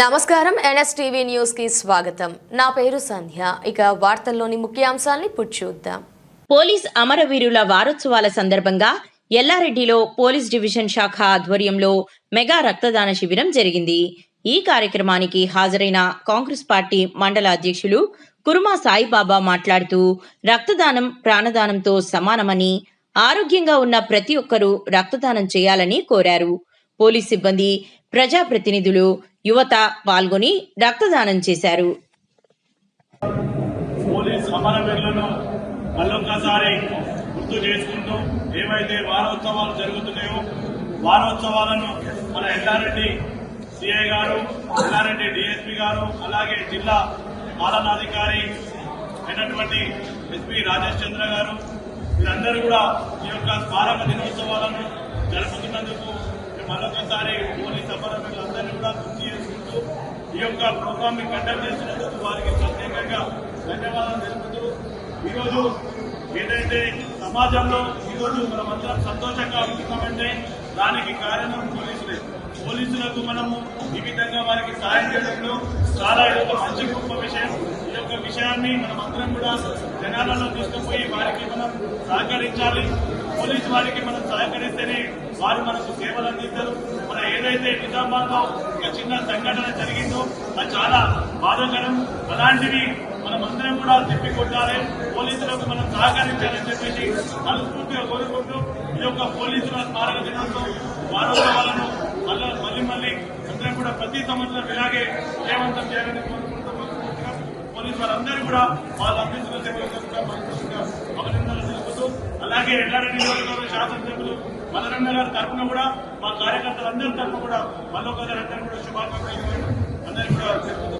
నమస్కారం. ఎన్ఎస్టీవీ న్యూస్కి స్వాగతం. నా పేరు సంధ్య. ఇక వార్తల్లోని ముఖ్యాంశాల్ని చూద్దాం. పోలీస్ అమరవీరుల వారోత్సవాల సందర్భంగా ఎల్లారెడ్డిలో పోలీస్ డివిజన్ శాఖ ఆధ్వర్యంలో మెగా రక్తదాన శిబిరం జరిగింది. ఈ కార్యక్రమానికి హాజరైన కాంగ్రెస్ పార్టీ మండల అధ్యక్షులు కురుమా సాయిబాబా మాట్లాడుతూ రక్తదానం ప్రాణదానంతో సమానమని ఆరోగ్యంగా ఉన్న ప్రతి ఒక్కరూ రక్తదానం చేయాలని కోరారు. పోలీస్ సిబ్బంది ప్రజాప్రతినిధులు యువత పాల్గొని రక్తదానం చేశారు. పోలీస్ అమరవీరులను మళ్ళొక్కసారి గుర్తు చేసుకుంటూ ఏవైతే వారోత్సవాలు జరుగుతున్నాయో వారోత్సవాలను మన ఎల్లారెడ్డి సిఐ గారు ఎల్లారెడ్డి డిఎస్పీ గారు అలాగే జిల్లా పాలనాధికారి అయినటువంటి ఎస్పీ రాజేష్ చంద్ర గారు వీరందరూ కూడా ఈ యొక్క స్మారక దినోత్సవాలను జరుపుతున్నందుకు మరొకసారి పోలీస్ అమరవీరులందరినీ కూడా గుర్తు చేసుకుంటూ ఈ యొక్క ప్రోగ్రామ్ని కండక్ట్ చేసినందుకు వారికి ప్రత్యేకంగా ధన్యవాదాలు తెలుపుతూ ఈరోజు ఏదైతే సమాజంలో ఈరోజు మనమందరం సంతోషంగా ఉంటున్నామంటే దానికి కారణం పోలీసులే. పోలీసులకు మనము ఈ విధంగా వారికి సహాయం చేయడంలో చాలా యొక్క మంచి గొప్ప విషయం. ఈ యొక్క విషయాన్ని మనమందరం కూడా జనాలలో తీసుకుపోయి వారికి మనం సహకరించాలి. పోలీసు వారికి మనం సహకరిస్తేనే వారు మనకు సేవలు అందిస్తారు. ఏదైతే నిజామాబాద్లో ఒక చిన్న సంఘటన జరిగిందో అది చాలా బాధాకరం. అలాంటివి మనం అందరం కూడా తిప్పికొట్టాలి పోలీసులకు మనం సహకరించాలని చెప్పేసి మనస్ఫూర్తిగా కోరుకుంటూ ఈ యొక్క పోలీసుల స్మారక దినంతో వారోత్సవాలను మళ్ళీ మళ్ళీ మళ్ళీ అందరం కూడా ప్రతి సంవత్సరం ఇలాగే విజయవంతం చేయాలని కోరుకుంటూ పోలీసు వారందరూ కూడా వాళ్ళు అందించిన సేవలకు మనస్ఫూర్తిగా అభినందనలు తెలుపుతూ అలాగే ఎల్లారెడ్డి నియోజకవర్గ శాసనసభ్యులు మదనన్న గారి తరఫున కూడా మా కార్యకర్తలందరి తరఫున కూడా మళ్ళొకసారి అందరూ కూడా శుభాకాంక్షలు అందరికీ కూడా తెలుపుతూ